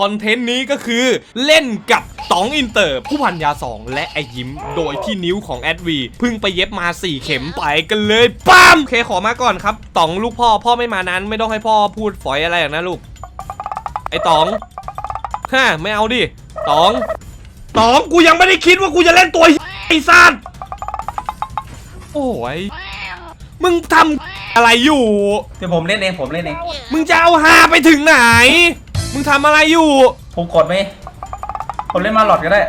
คอนเทนต์นี้ก็คือเล่นกับต๋องอินเตอร์ ผู้พันยาสองและไอยิ้ม โดยที่นิ้วของแอดวีเพิ่งไปเย็บมา 4 เข็มไปกันเลยปั๊มโอเคขอมาก่อนครับต๋องลูกพ่อพ่อไม่มานั้นไม่ต้องให้พ่อพูดฝอยอะไรอย่างนะลูก ไอต๋องฮะไม่เอาดิต๋องต๋องกูยังไม่ได้คิดว่ากูจะเล่นตัวไอ้สัตว์โอ้ยมึงทำอะไรอยู่ เดี๋ยวผมเล่นเองผมเล่นเอง มึงจะเอาฮาไปถึงไหน มึงทำอะไรอยู่ ผมกดไหมผมเล่นมาหลอดก็ได้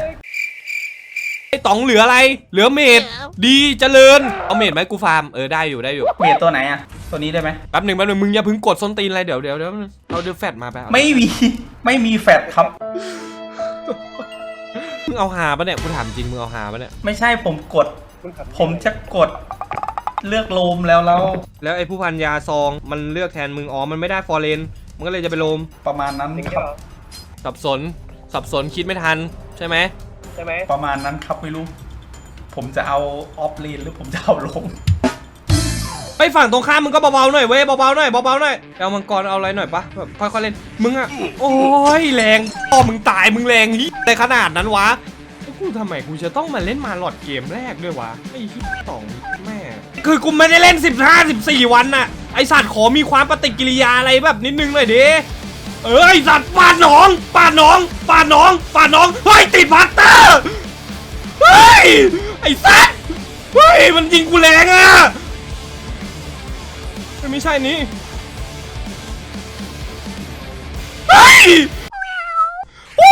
ไอ้ต๋องเหลืออะไร เหลือเมดดีเจริญ เอาเมดไหมกูฟาร์ม เออได้อยู่ได้อยู่ เมียตัวไหนอะตัวนี้ได้ไหมแป๊บหนึ่งแป๊บหนึ่งมึงอย่าเพึ่งกดส้นตีนอะไรเดี๋ยวเดี๋ยวเดี๋ยวเอาเดอะแฟตมาไปเอาไม่มีไม่มีแฟดครับ มึงเอาฮาปะเนี่ยกูถามจริงมึงเอาฮาปะเนี่ย ไม่ใช่ผมกด ผมจะกดเลือกโลมแล้วแล้ว แล้วไอ้ผู้พันยาซองมันเลือกแทนมึงอ๋อมันไม่ได้ฟอร์เรน มันก็เลยจะไปโลมประมาณนั้นครับสับสน สับสนคิดไม่ทันใช่ไหมใช่ไหมประมาณนั้นครับไม่รู้ ผมจะเอาออฟเลนหรือผมจะเอาลง ไปฝั่งตรงข้ามมึงก็เบาๆหน่อยเว้ยเบาๆหน่อยเบาๆหน่อยเอามังกรเอาอะไรหน่อยปะแบบค่อยๆเล่นมึงอะโอ้ยแรงพ่อมึงตายมึงแรงฮิแต่ขนาดนั้นวะกูทำไมกูจะต้องมาเล่นมาหลอดเกมแรกด้วยวะไอ้ฮิสองแม่คือกูไม่ได้เล่น 15 14 วันน่ะ ไอสัตว์ขอมีความปฏิกิริยาอะไรแบบนิดนึงหน่อยดิเออไอสัตว์ปาดหนองปาดหนองปาดหนองปาดหนองเฮ้ยติดพัตเตอร์เฮ้ยไอสัตว์เฮ้ยมันยิงกูแรงอะมันไม่ใช่นี้เฮ้ยโอ้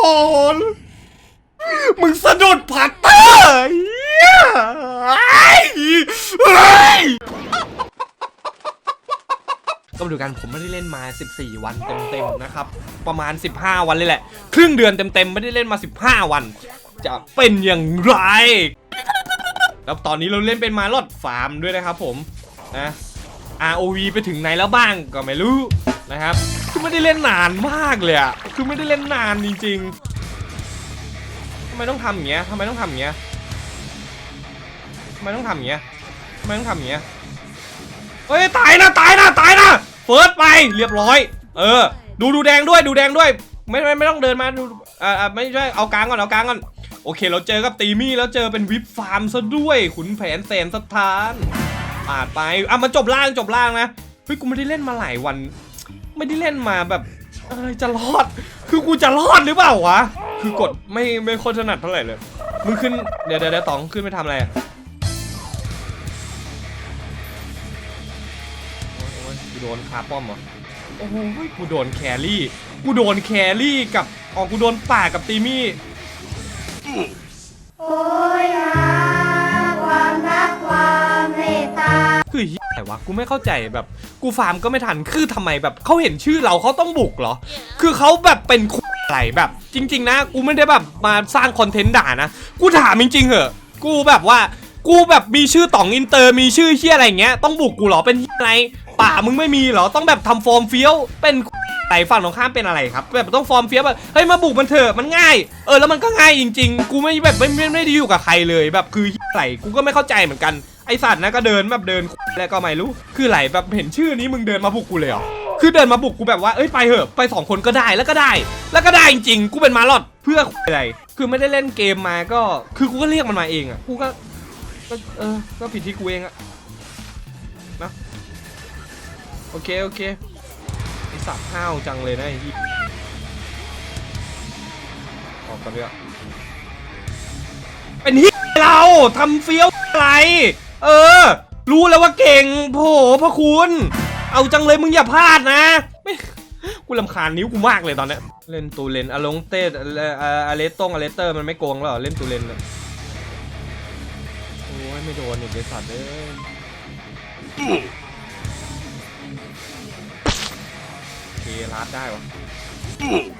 โหมึงสะดุดพัตเตอร์เฮ้ยเฮ้ย ก็มาดูกันผมไม่ได้เล่นมา 14 วันเต็มๆนะครับ ประมาณ 15 วันเลยแหละ ครึ่งเดือนเต็มๆไม่ได้เล่นมา 15 วัน จะเป็นอย่างไร แล้วตอนนี้เราเล่นเป็นมาลอดฟาร์มด้วยนะครับผมนะ ROV ไปถึงไหนแล้วบ้างก็ไม่รู้นะครับคือไม่ได้เล่นนานมากเลยอะคือไม่ได้เล่นนานจริงๆทำไมต้องทำอย่างเงี้ยทำไมต้องทำอย่างเงี้ยทำไมต้องทำอย่างเงี้ยทำไมต้องทำอย่างเงี้ยเฮ้ยตายนะตายนะตายนะ เฟิร์สไปเรียบร้อย เออ ดูดูแดงด้วยดูแดงด้วย ไม่ไม่ไม่ต้องเดินมาดูอ่าไม่ใช่เอากลางก่อนเอากลางก่อนโอเค เราเจอกับตีมี่แล้วเจอเป็นวิปฟาร์มซะด้วยขุนแผนแสนสถานปาดไปอะมาจบล่างจบล่างนะเฮ้ยกูไม่ได้เล่นมาหลายวัน ไม่ได้เล่นมาแบบเอ้ยจะรอด คือกูจะรอดหรือเปล่าวะคือกดไม่ไม่คตรถนัดเท่าไหร่เลยมึงขึ้นเดี๋ยวเดี๋ยวเดี๋ยวต๋องขึ้นไปทำอะไร โอ้ยกูโดนคาป้อมเหรอโอ้โหกูโดนแครี่กูโดนแครี่กับอ๋อกูโดนป่ากับตีมี่โอ้ยหาความรักความเมตตาคือเหี้ยอะไรวะกูไม่เข้าใจแบบกูฟาร์มก็ไม่ทันคือทำไมแบบเขาเห็นชื่อเราเขาต้องบุกเหรอ คือเขาแบบเป็นอะไรแบบ จริง ๆ นะ กูไม่ได้แบบมาสร้างคอนเทนต์ด่านะ กูถามจริงๆเหอะกูแบบว่ากูแบบมีชื่อต่องอินเตอร์มีชื่อเฮียอะไรอย่างเงี้ยต้องบุกกูเหรอเป็นเหี้ยอะไร ป่ามึงไม่มีเหรอต้องแบบทำฟอร์มเฟี้ยวเป็นไหนฝั่งตรงข้ามเป็นอะไรครับ แบบต้องฟอร์มเฟี้ยวแบบเฮ้ยมาบุกมันเถอะมันง่าย เออแล้วมันก็ง่ายจริง ๆ กูไม่แบบไม่ไม่ไม่ได้อยู่กับใครเลยแบบคือเหี้ยอะไรกูก็ไม่เข้าใจเหมือนกันไอสัตว์นะก็เดินแบบเดินแล้วก็ไม่รู้คือไหลแบบเห็นชื่อนี้มึงเดินมาบุกกูเลยเหรอคือเดินมาบุกกูแบบว่าเอ้ยไปเหอะไปสองคนก็ได้แล้วก็ได้ แล้วก็ได้จริงๆกูเป็นมาลอดเพื่ออะไรคือไม่ได้เล่นเกมมาก็คือกูก็เรียกมันมาเองอะกูก็ก็เออก็ผิดที่กูเองอะ โอเค โอเค ไอสัตว์ห้าวจังเลยนะไอ้ที่ออกกันเลยอะเป็นที่เราทำเฟี้ยวอะไร เออ รู้แล้วว่าเก่งโผพระคุณ เอาจังเลยมึงอย่าพลาดนะไม่กูลำคาญนิ้วกูมากเลยตอนเนี้ยเล่นตูเลนอลงเต้เอ่อเอ่ออาเลตงอเลเตอร์มันไม่โกงหรอเล่นตูเลนอะโอ้ยไม่โดนอีกไอสัตว์เอ้ย โอเคลัดได้วะ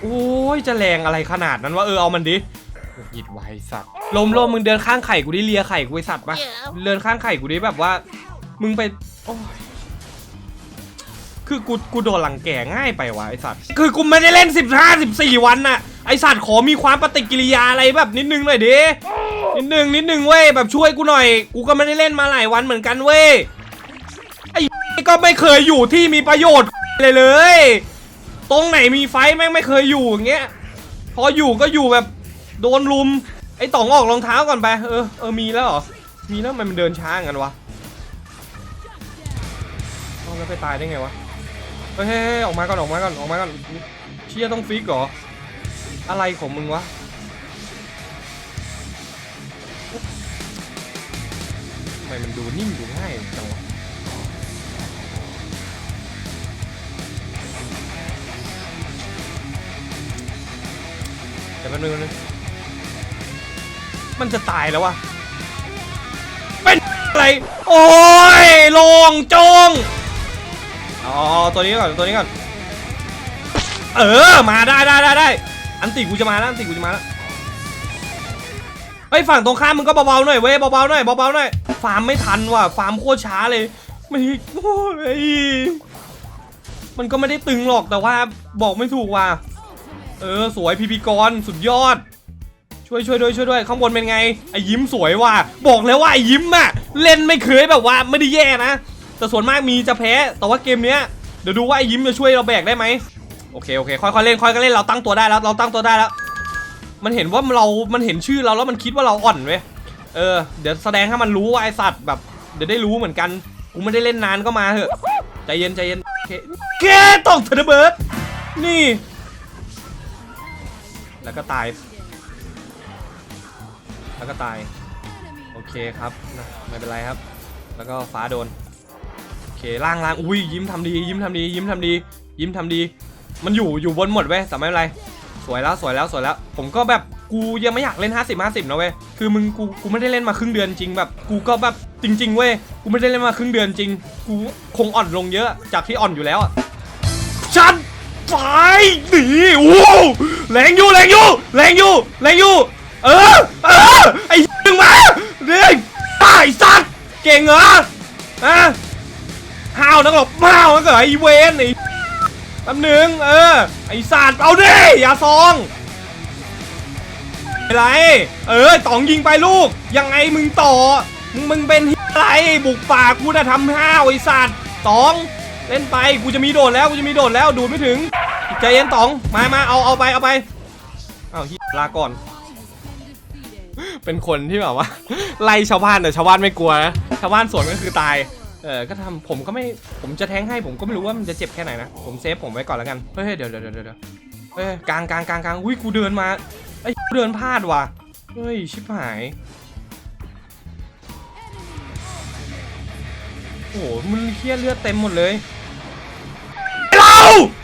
โอ้ยจะแรงอะไรขนาดนั้นวะเออเอามันดิหยิดไวสัตว์ลมลมมึงเดินข้างไข่กูดิเลียไข่กูไอสัตว์ปะเดินข้างไข่กูดิแบบว่า มึงไปโอ้ยคือกูกูโดนหลังแก่ง่ายไปวะไอสัตว์คือกูไม่ได้เล่น 15 14 วันน่ะไอสัตว์ขอมีความปฏิกิริยาอะไรแบบนิดนึงหน่อยดินิดนึงนิดนึงเว้ยแบบช่วยกูหน่อย กูก็ไม่ได้เล่นมาหลายวันเหมือนกันเว้ยไอ้ก็ไม่เคยอยู่ที่มีประโยชน์เลยเลย ตรงไหนมีไฟแม่งไม่เคยอยู่อย่างเงี้ย พออยู่ก็อยู่แบบโดนลุม ไอ้ต๋องออกรองเท้าก่อนไป เออ เออ มีแล้วเหรอ มีแล้วทำไมมันเดินช้างั้นวะเอาแล้วไปตายได้ไงวะเฮ้ยเฮ้ยเฮ้ยออกมาก่อนออกมาก่อนออกมาก่อน เชี่ยต้องฟิกเหรอ อะไรของมึงวะทำไมมันดูนิ่มดูง่ายจังวะ ยวแป๊บนึงแป๊บนึงมันจะตายแล้ววะเป็นอะไร โอ้ยลงจงอ๋อตัวนี้ก่อนตัวนี้ก่อน เออมาได้ได้ได้ได้อันติกูจะมาแล้วอันติกูจะมาแล้วเฮ้ฝั่งตรงข้ามมึงก็เบาๆหน่อยเว้ยเบาๆหน่อยเบาๆหน่อยฟาร์มไม่ทันว่ะฟาร์มโคตรช้าเลยไม่โอ้ยมันก็ไม่ได้ตึงหรอกแต่ว่าบอกไม่ถูกว่ะ เออสวยพีพีกรสุดยอด ช่วยช่วยด้วยช่วยด้วยข้างบนเป็นไงไอ้ยิ้มสวยว่ะบอกแล้วว่าไอ้ยิ้มอะเล่นไม่เคยแบบว่าไม่ได้แย่นะแต่ส่วนมากมีจะแพ้แต่ว่าเกมเนี้ยเดี๋ยวดูว่าไอ้ยิ้มจะช่วยเราแบกได้ไหมโอเคโอเคค่อยๆเล่นค่อยๆเล่นเราตั้งตัวได้แล้วเราตั้งตัวได้แล้ว มันเห็นว่าเรา มันเห็นชื่อเราแล้วมันคิดว่าเราอ่อนเว้ยเออเดี๋ยวแสดงให้มันรู้ว่าไอสัตว์แบบเดี๋ยวได้รู้เหมือนกันกูไม่ได้เล่นนานก็มาเถอะใจเย็นใจเย็นเคแกต้องเทอเบิร์ดนี่ แล้วก็ตาย แล้วก็ตาย โอเคครับ ไม่เป็นไรครับ แล้วก็ฟ้าโดน โอเคล่างล่างอุ้ยยิ้มทำดี ยิ้มทำดี ยิ้มทำดี ยิ้มทำดี มันอยู่อยู่บนหมดเว้ยแต่ไม่เป็นไร สวยแล้วสวยแล้วสวยแล้ว ผมก็แบบกูยังไม่อยากเล่น 50 50นะเว้ย คือมึงกูกูไม่ได้เล่นมาครึ่งเดือนจริงแบบ กูก็แบบจริง ๆ เว้ย กูไม่ได้เล่นมาครึ่งเดือนจริง กูคงอ่อนลงเยอะจากที่อ่อนอยู่แล้วอะชัน ไฟหนีโอ้แรงอยู่แรงอยู่แรงอยู่แรงอยู่ เออเออไอ้ดึงมาเด้งไอ้สัตว์เก่งเหรอฮะห้าวนักหรอกห้าวนักเหรอไอ้เวนไอ้แป๊บหนึงเออไอสัตว์เอาดิอย่าซองอะไร เออตองยิงไปลูก ยังไงมึงต่อ มึงมึงเป็นอะไรบุกป่ากูจะทำห้าวไอสัตว์ตอง เล่นไปกูจะมีโดดแล้วกูจะมีโดดแล้วดูดไม่ถึงใจเย็นต๋องมามาเอาเอาไปเอาไปเอาเหี้ยลาก่อน เป็นคนที่แบบว่า ไล่ชาวบ้านแต่ชาวบ้านไม่กลัวนะชาวบ้านสวนก็คือตายเออก็ทำผมก็ไม่ผมจะแทงให้ผมก็ไม่รู้ว่ามันจะเจ็บแค่ไหนนะผมเซฟผมไว้ก่อนแล้วกันเฮ้ยเดี๋ยวเดี๋ยวเดี๋ยวเดี๋ยวเฮ้ยกลางกลางกลางกลางอุ้ยกูเดินมาไอ้กูเดินพลาดว่ะเฮ้ยชิบหายโอ้โหมันเครียดเลือดเต็มหมดเลย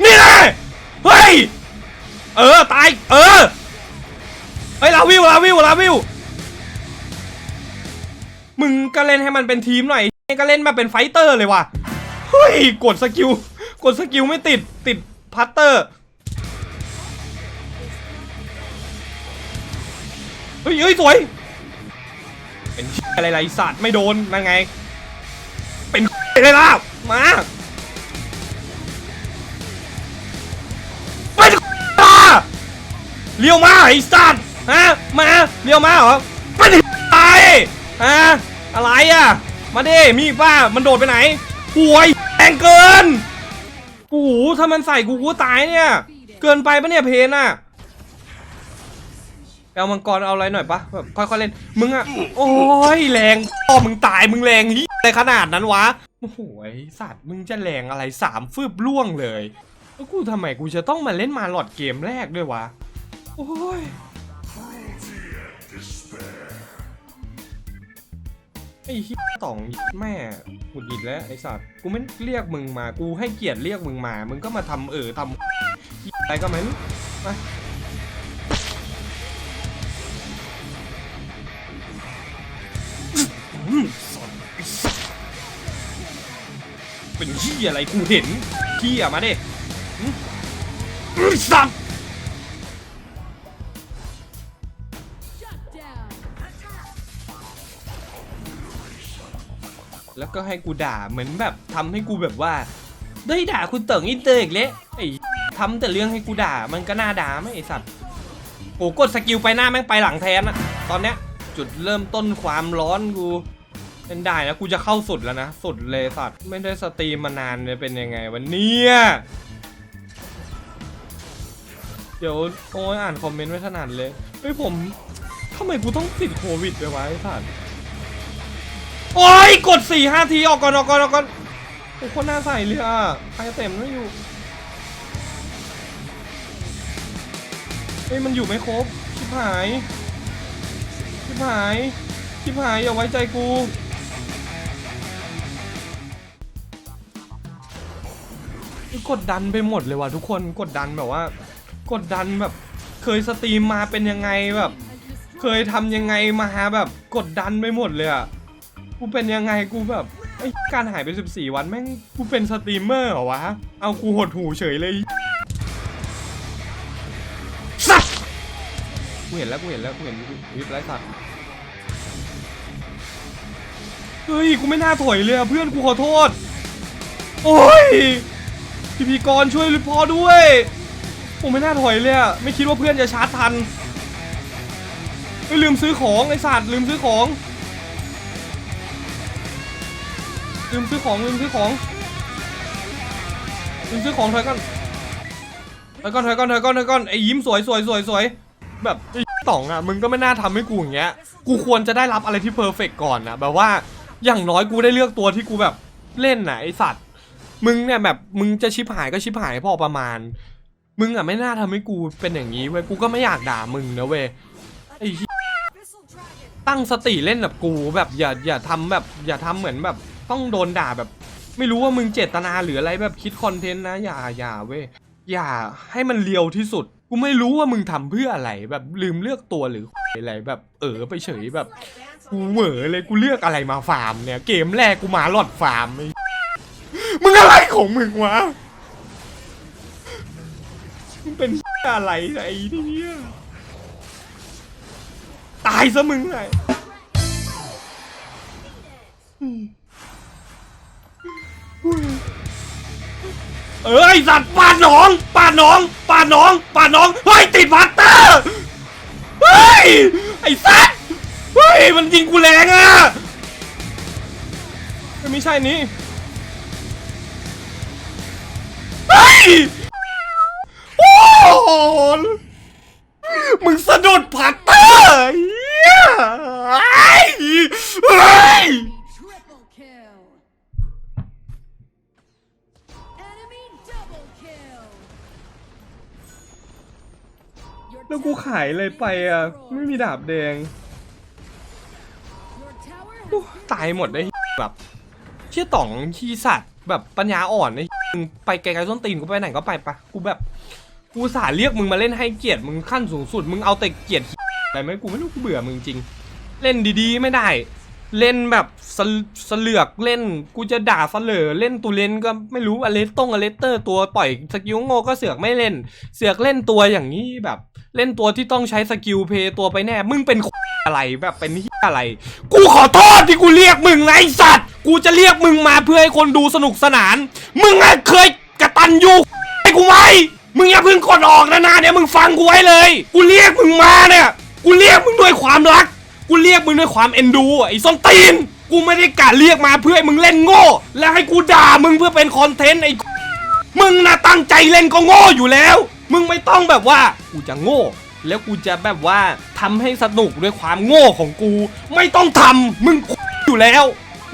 นี่แหละเฮ้ย เออ ตาย เออเฮ้ลาวิวลาวิวลาวิว มึงก็เล่นให้มันเป็นทีมหน่อยก็เล่นมาเป็นไฟเตอร์เลยว่ะ เฮ้ย กดสกิล กดสกิลไม่ติด ติดพัตเตอร์ เฮ้ยเฮ้ยสวย เป็นอะไรไรสัตว์ไม่โดนนั่นไง เป็นอะไรล่ะ มา เลี้ยวมาไอ้สัตว์ฮะมาเลี้ยวมาเหรอเป็นไรฮะอะไรอะมาดิมีป้ามันโดดไปไหนห่วยแรงเกินโอ้โหถ้ามันใส่กูกูตายเนี่ยเกินไปปะเนี่ยเพนอะเอามังกรเอาอะไรหน่อยปะแบบค่อยๆเล่นมึงอะโอ้ยแรงพ่อมึงตายมึงแรงยี่อะไรขนาดนั้นวะโอ้โหไอสัตว์มึงจะแรงอะไรสามฟืบล่วงเลยแล้วกูทำไมกูจะต้องมาเล่นมาหลอดเกมแรกด้วยวะ โอ้ย ไอ้เหี้ยต่องแม่หงุดหงิดแล้วไอ้สัตว์ กูไม่เรียกมึงมา กูให้เกียรติเรียกมึงมา มึงก็มาทำเออทำอะไรก็ไม่รู้ไอ้สัตว์เป็นเหี้ยอะไรกูเห็นเหี้ยมาเดิอืมไอ้สัตว์ แล้วก็ให้กูด่าเหมือนแบบทำให้กูแบบว่าได้ด่าคุณเติ่งอินเตอร์อีกแล้วไอ้ทำแต่เรื่องให้กูด่ามันก็น่าด่าไหมไอ้สัตว์โอ้กดสกิลไปหน้าแม่งไปหลังแทนอะตอนเนี้ยจุดเริ่มต้นความร้อนกูเป็นได้นะกูจะเข้าสุดแล้วนะ สุดเลยสัตว์ไม่ได้สตรีมมานานเลยเป็นยังไงวันนี้เดี๋ยวโอ้ยอ่านคอมเมนต์ไม่ถนัดเลยเฮ้ยผมทำไมกูต้องติดโควิดไปวะไอ้สัตว์ โอ้ยกดสี่ห้าทีออกก่อนออกก่อนออกก่อนโอ้โคนน้าใสเลยอะใครเต็มไม่อยู่เฮ้ยมันอยู่ไม่ครบชิบหายชิบหายชิบหายอย่าไว้ใจกูกดดันไปหมดเลยว่ะทุกคนกดดันแบบว่า กดดันแบบ เคยสตรีมมาเป็นยังไงแบบ เคยทำยังไงมาแบบ กดดันไปหมดเลยอะ กูเป็นยังไงกูแบบไอ้การหายไป 14 วันแม่งกูเป็นสตรีมเมอร์เหรอวะ เอากูหดหูเฉยเลยสัสกูเห็นแล้วกูเห็นแล้วกูเห็นวิบไร้สัตว์เฮ้ยกูไม่น่าถอยเลยอะเพื่อนกูขอโทษ โอ้ยพี่พีกรช่วยพอด้วยผมไม่น่าถอยเลยอะไม่คิดว่าเพื่อนจะชาร์จทันไม่ลืมซื้อของไอสัตว์ลืมซื้อของ ลืมซื้อของลืมซื้อของลืมซื้อของถอยก่อนถอยก่อนถอยก่อนถอยก่อนถอยก่อนไอ้ยิ้มสวยสวยสวยสวยแบบไอ้ต่องอะมึงก็ไม่น่าทำให้กูอย่างเงี้ยกูควรจะได้รับอะไรที่เพอร์เฟกก่อนนะแบบว่าอย่างน้อยกูได้เลือกตัวที่กูแบบเล่นนะไอสัตว์ มึงเนี่ยแบบมึงจะชิบหายก็ชิบหายพอประมาณ มึงอะไม่น่าทำให้กูเป็นอย่างนี้เว้ยกูก็ไม่อยากด่ามึงนะเว้ยไอ้ตั้งสติเล่นแบบกูแบบอย่าอย่าทำแบบอย่าทำเหมือนแบบ ต้องโดนด่าแบบ ไม่รู้ว่ามึงเจตนาหรืออะไรแบบคิดคอนเทนต์นะ อย่าอย่าเว้ยอย่าให้มันเลียวที่สุด กูไม่รู้ว่ามึงทำเพื่ออะไรแบบลืมเลือกตัวหรืออะไรแบบเออไปเฉยแบบกูเหวอเลยกูเลือกอะไรมาฟาร์มเนี่ย เกมแรกกูมาหลอดฟาร์มไอ้มึงอะไรของมึงวะมึงเป็นอะไรไอ้เนี่ยตายซะมึงไง เอ้ยสัตว์ปาดหนองปาดหนองปาดหนองปาดหนองเฮ้ยติดพัตเตอร์เฮ้ยไอ้สัตว์เฮ้ยมันยิงกูแรงอะไม่ใช่นี้เฮ้ยโอ้โหมึงสะดุดพัตเตอร์เฮ้ยเฮ้ย แล้วกูขายอะไรไปอะ ไม่มีดาบแดงตายหมดได้แบบเชี่ยต่องขี้สัตว์แบบปัญญาอ่อนไอ้ไปไกลๆส้นตีนกูไปไหนก็ไปปะกูแบบกูสาเรียกมึงมาเล่นให้เกียรติมึงขั้นสูงสุด มึงเอาแต่เกียรติอะไรไหมกูไม่รู้กูเบื่อมึงจริง เล่นดีๆไม่ได้ เล่นแบบสลสเลือกเล่นกูจะด่าสเลอเล่นตูเล่นก็ไม่รู้อเลสตงอเลสเตอร์ตัวปล่อยสกิลโง่ก็เสือกไม่เล่น เสือกเล่นตัวอย่างนี้แบบ เล่นตัวที่ต้องใช้สกิลเพย์ตัวไปแน่ มึงเป็นอะไรแบบเป็นที่อะไร กูขอโทษที่กูเรียกมึงนะไอสัตว์ กูจะเรียกมึงมาเพื่อให้คนดูสนุกสนาน มึงอะเคยกระตันยูให้กูไหมมึงอย่าเพิ่งกดออกนะนาเนี่ยมึงฟังกูไว้เลย กูเรียกมึงมาเนี่ย กูเรียกมึงด้วยความรัก กูเรียกมึงด้วยความเอ็นดูไอ้ส้นตีน กูไม่ได้กะเรียกมาเพื่อให้มึงเล่นโง่ และให้กูด่ามึงเพื่อเป็นคอนเทนต์ไอ้มึงนะตั้งใจเล่นก็โง่อยู่แล้ว มึงไม่ต้องแบบว่ากูจะโง่ แล้วกูจะแบบว่าทำให้สนุกด้วยความโง่ของกู ไม่ต้องทำมึงอยู่แล้ว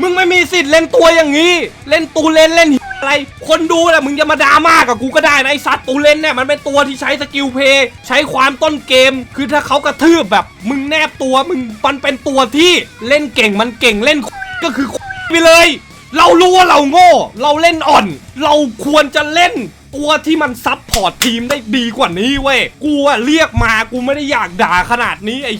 มึงไม่มีสิทธิ์เล่นตัวอย่างนี้ เล่นตูเล่นเล่นอะไร คนดูแหละมึงจะมาดราม่ากับกูก็ได้นะไอ้ซัดตูเล่นเนี่ยมันเป็นตัวที่ใช้สกิลเพย์ใช้ความต้นเกม คือถ้าเขากระทืบแบบ มึงแนบตัวมึงมันเป็นตัวที่เล่นเก่งมันเก่งเล่นก็คือไปเลย เรารู้ว่าเราโง่ เราเล่นอ่อน เราควรจะเล่น ตัวที่มันซับพอร์ตทีมได้ดีกว่านี้เว้ยกูอะเรียกมากูไม่ได้อยากด่าขนาดนี้ไอ้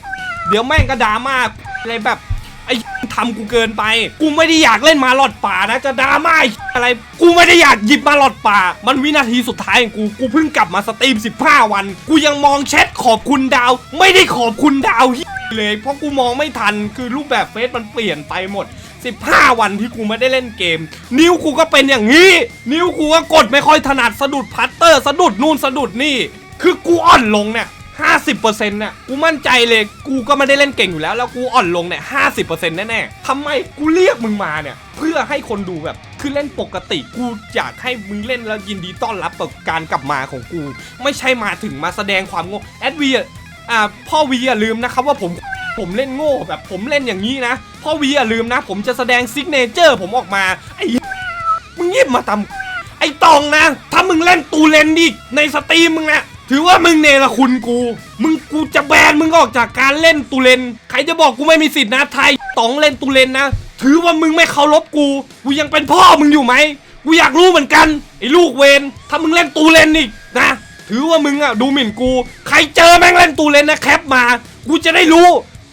เดี๋ยวแม่งก็ด่ามาอะไรแบบไอ้ทำกูเกินไป กูไม่ได้อยากเล่นมาหลอดป่านะจะดราม่าไอ้อะไร กูไม่ได้อยากหยิบมาหลอดป่า มันวินาทีสุดท้ายของกูกูเพิ่งกลับมาสตรีม 15 วัน กูยังมองแชทขอบคุณดาว ไม่ได้ขอบคุณดาวเลย เพราะกูมองไม่ทันคือรูปแบบเฟซมันเปลี่ยนไปหมด 15 วันที่กูไม่ได้เล่นเกม นิ้วกูก็เป็นอย่างนี้ นิ้วกูก็กดไม่ค่อยถนัดสะดุดพัตเตอร์ สะดุดนู่นสะดุดนี่ คือกูอ่อนลงเนี่ย50%เนี่ยกูมั่นใจเลยกูก็ไม่ได้เล่นเก่งอยู่แล้ว แล้วกูอ่อนลงเนี่ย50%แน่ๆทำไมกูเรียกมึงมาเนี่ย เพื่อให้คนดูแบบคือเล่นปกติกูอยากให้มึงเล่นแล้วยินดีต้อนรับกับการกลับมาของกู ไม่ใช่มาถึงมาแสดงความโง่แอดวีอะอ่าพ่อวีอย่าลืมนะครับว่าผม ผมเล่นโง่แบบผมเล่นอย่างนี้นะพ่อวีอย่าลืมนะ ผมจะแสดงซิกเนเจอร์ผมออกมา ไอ้มึงเงียบมาทำไอ้ตองนะ ถ้ามึงเล่นตูเลนดิในสตรีมมึงนะถือว่ามึงเนรคุณกู มึงกูจะแบนมึงออกจากการเล่นตูเลน ใครจะบอกกูไม่มีสิทธินะไทยตองเล่นตูเลนนะ ถือว่ามึงไม่เคารพกู กูยังเป็นพ่อมึงอยู่ไหม กูอยากรู้เหมือนกันไอ้ลูกเวนถ้ามึงเล่นตูเลนอีกนะ ถือว่ามึงอะดูหมิ่นกู ใครเจอแม่งเล่นตูเลนนะแคปมา กูจะได้รู้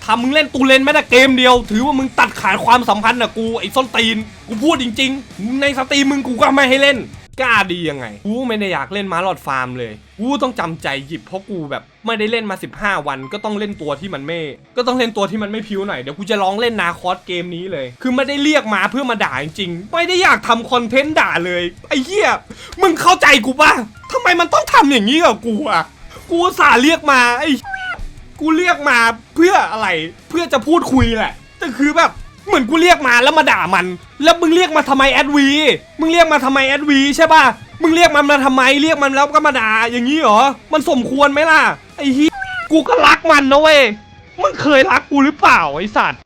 ถ้ามึงเล่นตูเลนแม้แต่เกมเดียว ถือว่ามึงตัดขาดความสัมพันธ์กับกูไอ้ส้นตีน กูพูดจริง ๆ ในสตรีมมึงกูก็ไม่ให้เล่นกล้าดียังไง กูไม่ได้อยากเล่นม้าหลอดฟาร์มเลย กูต้องจำใจหยิบเพราะกูแบบไม่ได้เล่นมา 15 วัน ก็ต้องเล่นตัวที่มันไม่ ก็ต้องเล่นตัวที่มันไม่พิ้วหน่อย เดี๋ยวกูจะลองเล่นนาคอสเกมนี้เลย คือไม่ได้เรียกมาเพื่อมาด่าจริงๆ ไม่ได้อยากทำคอนเทนต์ด่าเลย ไอ้เหี้ย มึงเข้าใจกูป่ะทำไมมันต้องทำอย่างนี้กับกูอะ กูสาเรียกมาไอ้ กูเรียกมาเพื่ออะไรเพื่อจะพูดคุยแหละแต่คือแบบเหมือนกูเรียกมาแล้วมาด่ามัน แล้วมึงเรียกมาทำไมแอดวีมึงเรียกมาทำไมแอดวีใช่ป่ะมึงเรียกมันมาทำไมเรียกมันแล้วก็มาด่าอย่างนี้เหรอมันสมควรไหมล่ะไอ้ฮีกูก็รักมันนะเว้ยมึงเคยรักกูหรือเปล่าไอ้สัตว์